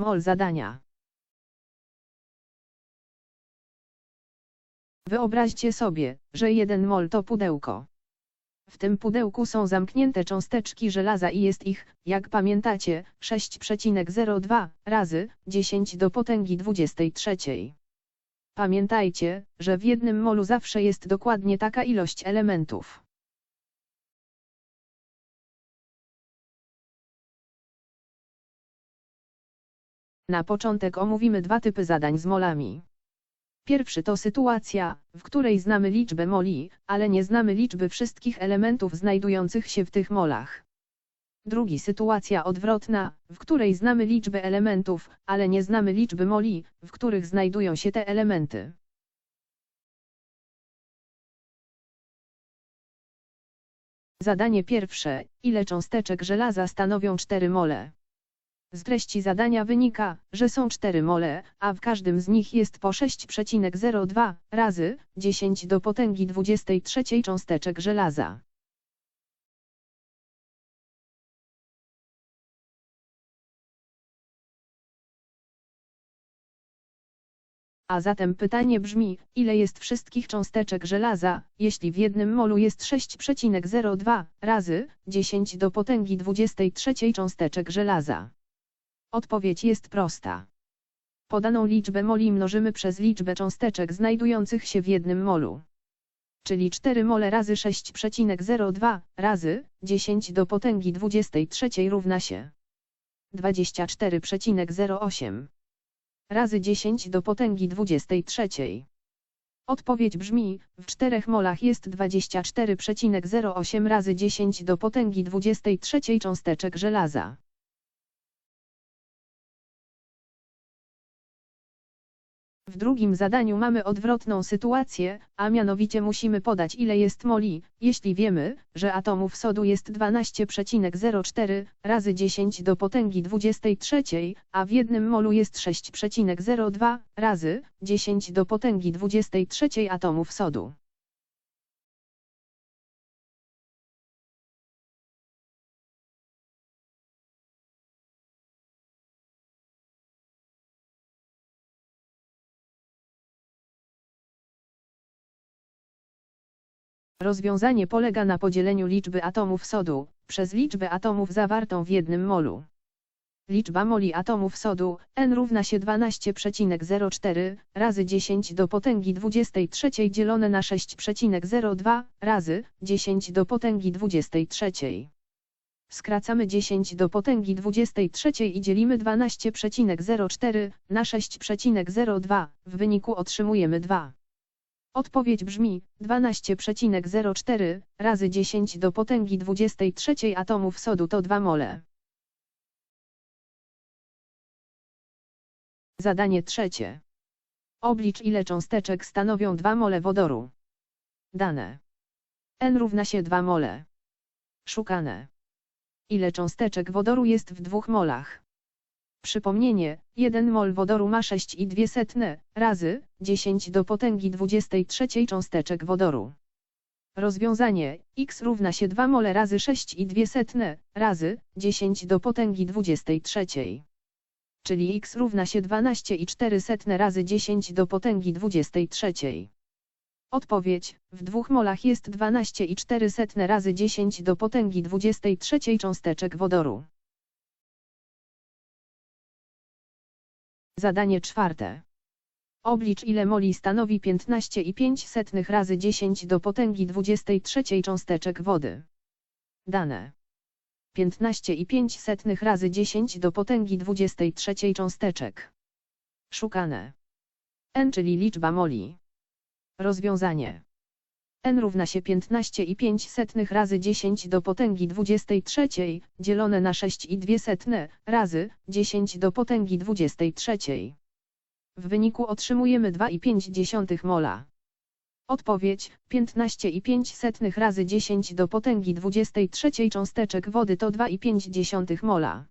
Mol zadania. Wyobraźcie sobie, że 1 mol to pudełko. W tym pudełku są zamknięte cząsteczki żelaza i jest ich, jak pamiętacie, 6,02 razy 10 do potęgi 23. Pamiętajcie, że w jednym molu zawsze jest dokładnie taka ilość elementów. Na początek omówimy dwa typy zadań z molami. Pierwszy to sytuacja, w której znamy liczbę moli, ale nie znamy liczby wszystkich elementów znajdujących się w tych molach. Drugi sytuacja odwrotna, w której znamy liczbę elementów, ale nie znamy liczby moli, w których znajdują się te elementy. Zadanie pierwsze. Ile cząsteczek żelaza stanowią 4 mole? Z treści zadania wynika, że są 4 mole, a w każdym z nich jest po 6,02 razy 10 do potęgi 23 cząsteczek żelaza. A zatem pytanie brzmi, ile jest wszystkich cząsteczek żelaza, jeśli w jednym molu jest 6,02 razy 10 do potęgi 23 cząsteczek żelaza. Odpowiedź jest prosta. Podaną liczbę moli mnożymy przez liczbę cząsteczek znajdujących się w jednym molu. Czyli 4 mole razy 6,02 razy 10 do potęgi 23 równa się 24,08 razy 10 do potęgi 23. Odpowiedź brzmi, w 4 molach jest 24,08 razy 10 do potęgi 23 cząsteczek żelaza. W drugim zadaniu mamy odwrotną sytuację, a mianowicie musimy podać ile jest moli, jeśli wiemy, że atomów sodu jest 12,04 razy 10 do potęgi 23, a w jednym molu jest 6,02 razy 10 do potęgi 23 atomów sodu. Rozwiązanie polega na podzieleniu liczby atomów sodu przez liczbę atomów zawartą w jednym molu. Liczba moli atomów sodu n równa się 12,04 razy 10 do potęgi 23 dzielone na 6,02 razy 10 do potęgi 23. Skracamy 10 do potęgi 23 i dzielimy 12,04 na 6,02. W wyniku otrzymujemy 2. Odpowiedź brzmi 12,04 razy 10 do potęgi 23 atomów sodu to 2 mole. Zadanie trzecie. Oblicz ile cząsteczek stanowią 2 mole wodoru. Dane. N równa się 2 mole. Szukane. Ile cząsteczek wodoru jest w 2 molach? Przypomnienie, 1 mol wodoru ma 6,2 razy 10 do potęgi 23 cząsteczek wodoru. Rozwiązanie x równa się 2 mole razy 6,2 razy 10 do potęgi 23. Czyli x równa się 12,4 razy 10 do potęgi 23. Odpowiedź, w dwóch molach jest 12,4 razy 10 do potęgi 23 cząsteczek wodoru. Zadanie czwarte. Oblicz ile moli stanowi 15,5 razy 10 do potęgi 23 cząsteczek wody. Dane. 15,5 razy 10 do potęgi 23 cząsteczek. Szukane. N czyli liczba moli. Rozwiązanie. N równa się 15,5 razy 10 do potęgi 23 dzielone na 6,2 razy 10 do potęgi 23. W wyniku otrzymujemy 2,5 mola. Odpowiedź 15,5 razy 10 do potęgi 23 cząsteczek wody to 2,5 mola.